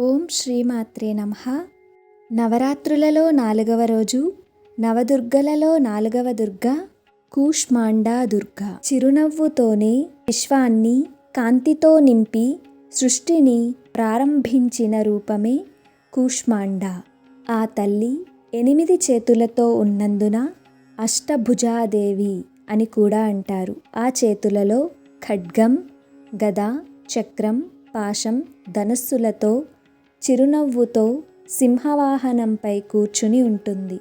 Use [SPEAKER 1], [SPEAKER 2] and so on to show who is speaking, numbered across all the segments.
[SPEAKER 1] ఓం శ్రీమాత్రే నమ. నవరాత్రులలో నాలుగవ రోజు నవదుర్గలలో నాలుగవ దుర్గ కూష్మాండా దుర్గ. చిరునవ్వుతోనే విశ్వాన్ని కాంతితో నింపి సృష్టిని ప్రారంభించిన రూపమే కూష్మాండా. ఆ తల్లి ఎనిమిది చేతులతో ఉన్నందున అష్టభుజాదేవి అని కూడా అంటారు. ఆ చేతులలో ఖడ్గం గద చక్రం పాశం ధనస్సులతో చిరునవ్వుతో సింహవాహనంపై కూర్చుని ఉంటుంది.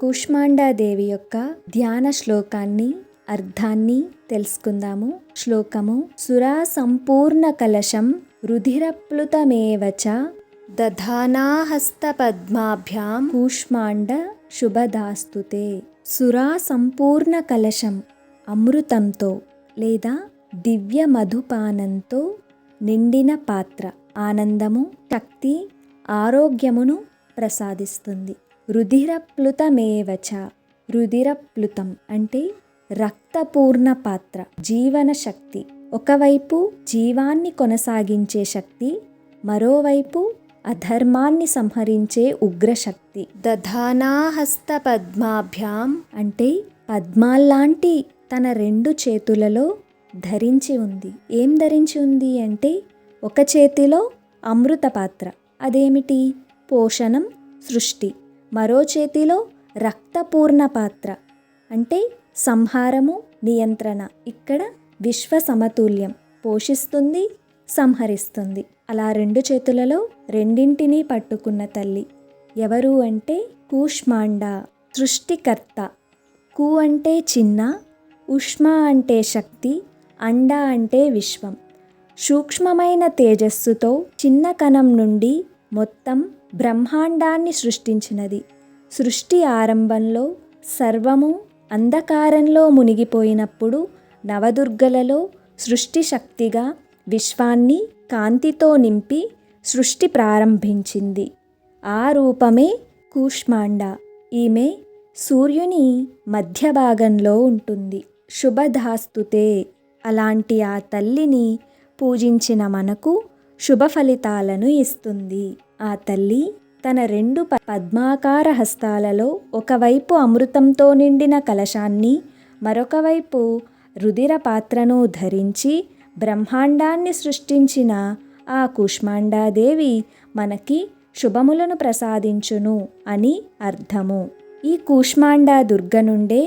[SPEAKER 1] కూష్మాండాదేవి యొక్క ధ్యాన శ్లోకాన్ని అర్థాన్ని తెలుసుకుందాము. శ్లోకము సురా సంపూర్ణ కలశం రుధిరప్లుతమేవచ దధానాహస్తపద్మాభ్యాం కూష్మాండ శుభదాస్తుతే. సురా సంపూర్ణ కలశం అమృతంతో లేదా దివ్య మధుపానంతో నిండిన పాత్ర. ఆనందము శక్తి ఆరోగ్యమును ప్రసాదిస్తుంది. రుధిరప్లుతమేవచ? రుధిరప్లుతం అంటే రక్తపూర్ణ పాత్ర జీవన శక్తి ఒకవైపు జీవాన్ని కొనసాగించే శక్తి మరోవైపు అధర్మాన్ని సంహరించే ఉగ్రశక్తి. దధానాహస్త పద్మాభ్యాం అంటే పద్మాల్లాంటి తన రెండు చేతులలో ధరించి ఉంది. ఏం ధరించి ఉంది అంటే ఒక చేతిలో అమృత పాత్ర అదేమిటి? పోషణం సృష్టి. మరో చేతిలో రక్తపూర్ణ పాత్ర. అంటే సంహారము నియంత్రణ. ఇక్కడ విశ్వ సమతుల్యం పోషిస్తుంది సంహరిస్తుంది. అలా రెండు చేతులలో రెండింటినీ పట్టుకున్న తల్లి. ఎవరు అంటే కూష్మాండ సృష్టికర్త. కు అంటే చిన్న ఉష్మ అంటే శక్తి అండ అంటే విశ్వం. సూక్ష్మమైన తేజస్సుతో చిన్న కణం నుండి మొత్తం బ్రహ్మాండాన్ని సృష్టించినది. సృష్టి ఆరంభంలో సర్వము అంధకారంలో మునిగిపోయినప్పుడు నవదుర్గలలో సృష్టి శక్తిగా విశ్వాన్ని కాంతితో నింపి సృష్టి ప్రారంభించింది. ఆ రూపమే కూష్మాండ. ఈమె సూర్యుని మధ్య భాగంలో ఉంటుంది. శుభధాస్తుతే. అలాంటి ఆ తల్లిని పూజించిన మనకు శుభ ఫలితాలను ఇస్తుంది. ఆ తల్లి తన రెండు పద్మాకార హస్తాలలో ఒకవైపు అమృతంతో నిండిన కలశాన్ని మరొకవైపు రుధిర పాత్రను ధరించి బ్రహ్మాండాన్ని సృష్టించిన ఆ కుష్మాండాదేవి మనకి శుభములను ప్రసాదించును అని అర్థము. ఈ కూష్మాండా దుర్గ నుండే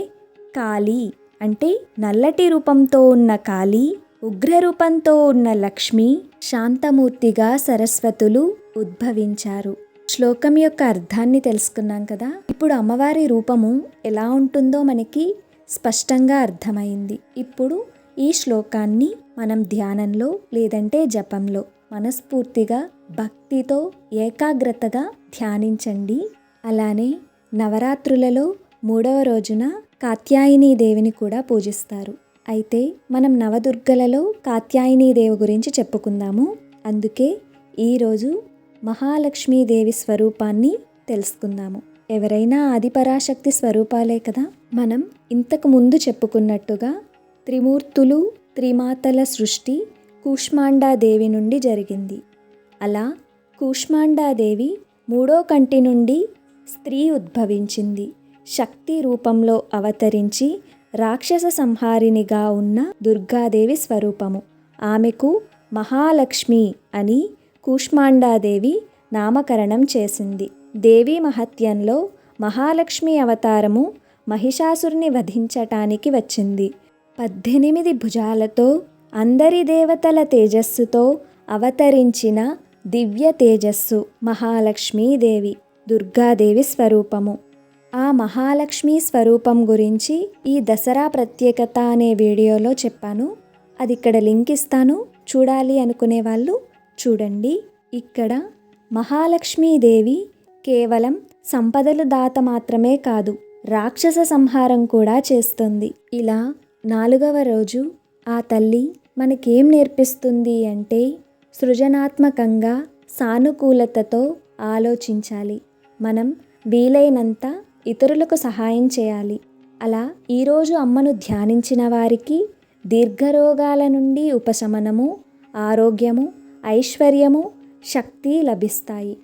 [SPEAKER 1] కాళీ అంటే నల్లటి రూపంతో ఉన్న కాళీ ఉగ్రరూపంతో ఉన్న లక్ష్మి శాంతమూర్తిగా సరస్వతులు ఉద్భవించారు. శ్లోకం యొక్క అర్థాన్ని తెలుసుకున్నాం కదా? ఇప్పుడు అమ్మవారి రూపము ఎలా ఉంటుందో మనకి స్పష్టంగా అర్థమైంది. ఇప్పుడు ఈ శ్లోకాన్ని మనం ధ్యానంలో లేదంటే జపంలో మనస్ఫూర్తిగా భక్తితో ఏకాగ్రతగా ధ్యానించండి. అలానే నవరాత్రులలో మూడవ రోజున కాత్యాయనీ దేవిని కూడా పూజిస్తారు. అయితే మనం నవదుర్గలలో కాత్యాయనీదేవి గురించి చెప్పుకుందాము. అందుకే ఈరోజు మహాలక్ష్మీదేవి స్వరూపాన్ని తెలుసుకుందాము. ఎవరైనా ఆదిపరాశక్తి స్వరూపాలే కదా? మనం ఇంతకు ముందు చెప్పుకున్నట్టుగా త్రిమూర్తులు త్రిమాతల సృష్టి కూష్మాండాదేవి నుండి జరిగింది. అలా కూష్మాండాదేవి మూడో కంటి నుండి స్త్రీ ఉద్భవించింది. శక్తి రూపంలో అవతరించి రాక్షస సంహారినిగా ఉన్న దుర్గాదేవి స్వరూపము. ఆమెకు మహాలక్ష్మి అని కూష్మాండాదేవి నామకరణం చేసింది. దేవి మహత్యంలో మహాలక్ష్మి అవతారము మహిషాసురుని వధించటానికి వచ్చింది. పద్దెనిమిది భుజాలతో అందరి దేవతల తేజస్సుతో అవతరించిన దివ్య తేజస్సు మహాలక్ష్మీదేవి దుర్గాదేవి స్వరూపము. ఆ మహాలక్ష్మి స్వరూపం గురించి ఈ దసరా ప్రత్యేకత అనే వీడియోలో చెప్పాను. అది ఇక్కడ లింక్ ఇస్తాను. చూడాలి అనుకునే వాళ్ళు చూడండి. ఇక్కడ మహాలక్ష్మీదేవి కేవలం సంపదలు దాత మాత్రమే కాదు రాక్షస సంహారం కూడా చేస్తుంది. ఇలా నాలుగవ రోజు ఆ తల్లి మనకేం నేర్పిస్తుంది అంటే సృజనాత్మకంగా సానుకూలతతో ఆలోచించాలి. మనం వీలైనంత ఇతరులకు సహాయం చేయాలి. అలా ఈరోజు అమ్మను ధ్యానించిన వారికి దీర్ఘరోగాల నుండి ఉపశమనము ఆరోగ్యము ఐశ్వర్యము శక్తి లభిస్తాయి.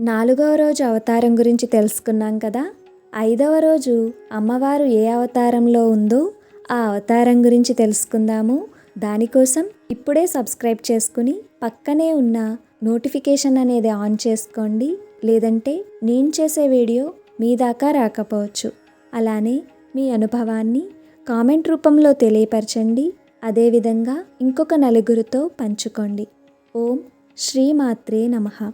[SPEAKER 1] నాలుగవ రోజు అవతారం గురించి తెలుసుకున్నాం కదా? ఐదవ రోజు అమ్మవారు ఏ అవతారంలో ఉందో ఆ అవతారం గురించి తెలుసుకుందాము. దానికోసం ఇప్పుడే సబ్స్క్రైబ్ చేసుకుని పక్కనే ఉన్న నోటిఫికేషన్ అనేది ఆన్ చేసుకోండి. లేదంటే నేను చేసే వీడియో మీ దాకా రాకపోవచ్చు. అలానే మీ అనుభవాన్ని కామెంట్ రూపంలో తెలియపరచండి. అదేవిధంగా ఇంకొక నలుగురితో పంచుకోండి. ఓం శ్రీమాత్రే నమః.